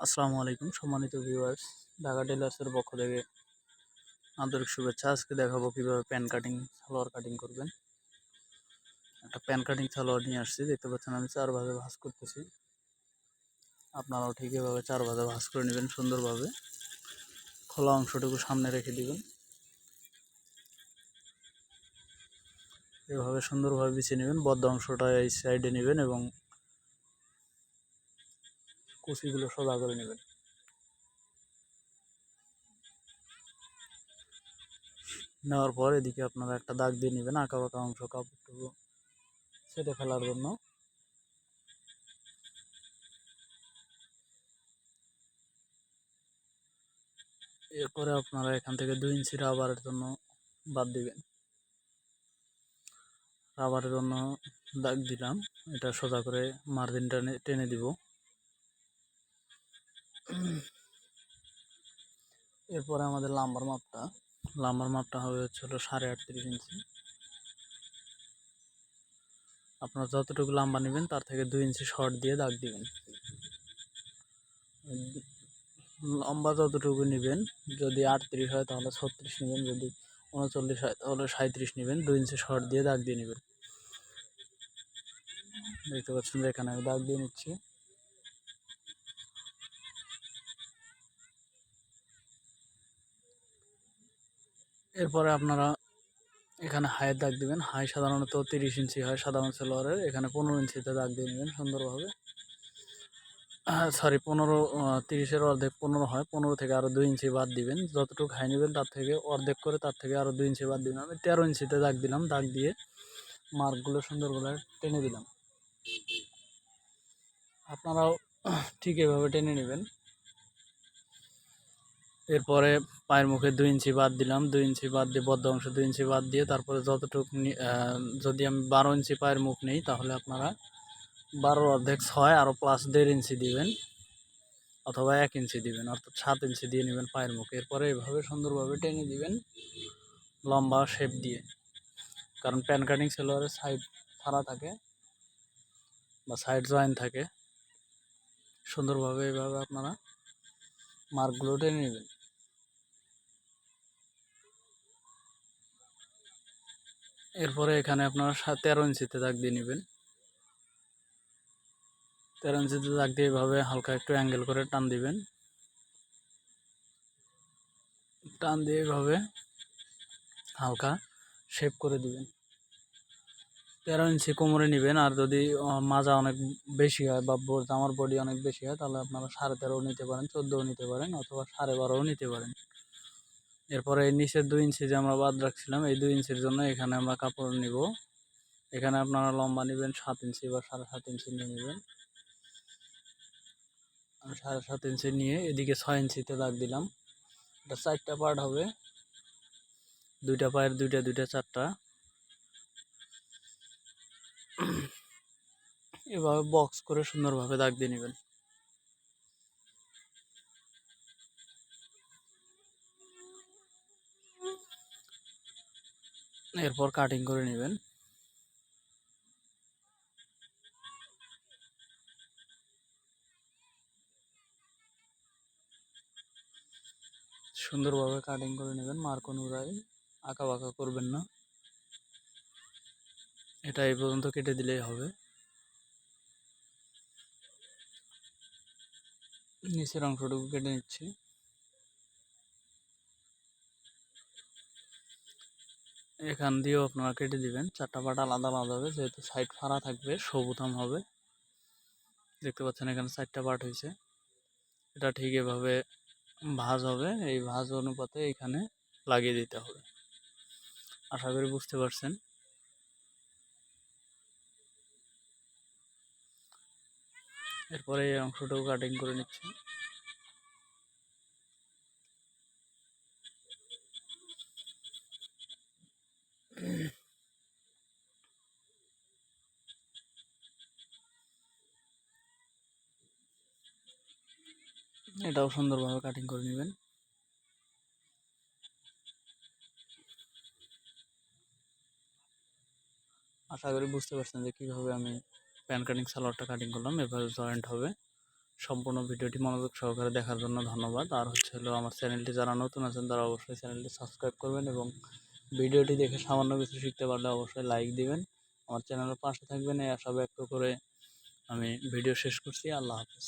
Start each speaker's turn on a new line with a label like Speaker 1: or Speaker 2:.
Speaker 1: আসসালামু আলাইকুম সম্মানিত ভিউয়ার্স ঢাকা টেলার্সের পক্ষ থেকে আন্তরিক শুভেচ্ছা। আজকে দেখাবো কীভাবে প্যান কাটিং সালোয়ার কাটিং করবেন। একটা প্যান কাটিং সালোয়ার নিয়ে আসছি, দেখতে পাচ্ছেন আমি চার ভাগে ভাঁজ করতেছি। আপনারাও ঠিক এভাবে চার ভাগে ভাঁজ করে নেবেন সুন্দরভাবে। খোলা অংশটুকু সামনে রেখে দিবেন। এভাবে সুন্দরভাবে বিছিয়ে নেবেন, বদ্ধ অংশটা এই সাইডে নেবেন এবং কুচিগুলো সোজা করে নেবেন। নেওয়ার পর এদিকে আপনারা একটা দাগ দিয়ে নেবেন আঁকা বাঁকা অংশ, কাপড়টুকু ছেটে ফেলার জন্য। এরপরে আপনারা এখান থেকে দুই ইঞ্চি রাবারের জন্য বাদ দিবেন। রাবারের জন্য দাগ দিলাম, এটা সোজা করে মার্জিনটা টেনে দিব। এরপরে আমাদের লাম্বার মাপটা লাম্বার মাপটা হবে হচ্ছে হলো সাড়ে আটত্রিশ ইঞ্চি আপনার যতটুকু লাম্বা নেবেন, তার থেকে দুই ইঞ্চি শর্ট দিয়ে দাগ দিবেন। লম্বা যতটুকু নেবেন, যদি আটত্রিশ হয় তাহলে ছত্রিশ নেবেন, যদি উনচল্লিশ হয় তাহলে সাঁত্রিশ নেবেন, দুই ইঞ্চি শর্ট দিয়ে দাগ দিয়ে নেবেন। দেখতে পাচ্ছেন যে এখানে আমি দাগ দিয়ে নিচ্ছি। এরপরে আপনারা এখানে হাইয়ের দাগ দিবেন। হাই সাধারণত তিরিশ ইঞ্চি হয় সাধারণ সেলোয়ারের। এখানে পনেরো ইঞ্চিতে দাগ দিয়ে নেবেন সুন্দরভাবে। সরি পনেরো তিরিশের অর্ধেক পনেরো হয়। পনেরো থেকে আরও দুই ইঞ্চি বাদ দিবেন। যতটুকু হাই নেবেন তার থেকে অর্ধেক করে তার থেকে আরও দুই ইঞ্চি বাদ দিবেন। আমি তেরো ইঞ্চিতে দাগ দিলাম। দাগ দিয়ে মার্কগুলো সুন্দরভাবে টেনে দিলাম। আপনারাও ঠিক এভাবে টেনে নেবেন। এরপরে পায়ের মুখে দুই ইঞ্চি বাদ দিলাম, দুই ইঞ্চি বাদ দিয়ে বদ্ধ অংশ দুই ইঞ্চি বাদ দিয়ে তারপরে যতটুকু যদি আমি বারো ইঞ্চি পায়ের মুখ নেই, তাহলে আপনারা বারোর অর্ধেক ছয় আরও প্লাস দেড় ইঞ্চি দিবেন অথবা এক ইঞ্চি দিবেন, অর্থাৎ সাত ইঞ্চি দিয়ে নেবেন পায়ের মুখ। এরপরে এভাবে সুন্দরভাবে টেনে দিবেন লম্বা শেপ দিয়ে, কারণ প্যান কাটিং সেলোয়ারের সাইড ফাড়া থাকে বা সাইড জয়েন থাকে। সুন্দরভাবে এভাবে আপনারা মার্কগুলো টেনে নেবেন। এরপরে এখানে আপনারা তেরো ইঞ্চিতে দাগ দিয়ে নেবেন। তেরো ইঞ্চিতে দাগ দিয়ে এভাবে হালকা একটু অ্যাঙ্গেল করে টান দিবেন। টান দিয়ে এভাবে হালকা শেপ করে দিবেন। তেরো ইঞ্চি কোমরে নেবেন, আর যদি মাজা অনেক বেশি হয় বা জামার বডি অনেক বেশি হয়, তাহলে আপনারা সাড়ে তেরোও নিতে পারেন, চোদ্দোও নিতে পারেন, অথবা সাড়ে বারোও নিতে পারেন। এরপরে এই নিচের দুই ইঞ্চি যে আমরা বাদ রাখছিলাম, এই দুই ইঞ্চির জন্য এখানে আমরা কাপড় নিব। এখানে আপনারা লম্বা নেবেন সাত ইঞ্চি বা সাড়ে সাত ইঞ্চি নিয়ে নেবেন। সাড়ে সাত ইঞ্চি নিয়ে এদিকে ছয় ইঞ্চিতে দাগ দিলাম। এটা চারটা পার্ট হবে। দুইটা পায়ের দুইটা দুইটা চারটা। এভাবে বক্স করে সুন্দরভাবে দাগ দিয়ে নেবেন। এরপর কাটিং করে নেবেন। সুন্দরভাবে কাটিং করে নেবেন, মার্ক অনুযায়ী। আঁকা বাঁকা করবেন না। এটা এই পর্যন্ত কেটে দিলেই হবে। নিচের অংশটুকু কেটে নিচ্ছি। এখান দিয়েও আপনারা কেটে দিবেন। চারটা পাট আলাদা আলাদা হবে, যেহেতু সাইড ফাড়া থাকবে সবুতাম হবে। দেখতে পাচ্ছেন এখানে চারটা পার্ট হয়েছে। এটা ঠিক এভাবে ভাজ হবে, এই ভাজ অনুপাতে এখানে লাগিয়ে দিতে হবে। আশা করি বুঝতে পারছেন। এরপরে এই অংশটাও কাটিং করে নিচ্ছি। এটাও সুন্দরভাবে কাটিং করে নেবেন। আশা করি বুঝতে পারছেন যে কীভাবে আমি প্যান কাটিং সালোয়ারটা কাটিং করলাম, এভাবে জয়েন্ট হবে। সম্পূর্ণ ভিডিওটি মনোযোগ সহকারে দেখার জন্য ধন্যবাদ। আর হচ্ছে হলো আমার চ্যানেলটি যারা নতুন আছেন, তারা অবশ্যই চ্যানেলটি সাবস্ক্রাইব করবেন এবং ভিডিওটি দেখে সামান্য কিছু শিখতে পারলে অবশ্যই লাইক দিবেন। আমার চ্যানেলের পাশে থাকবেন, এই আশা ব্যক্ত করে আমি ভিডিও শেষ করছি। আল্লাহ হাফিজ।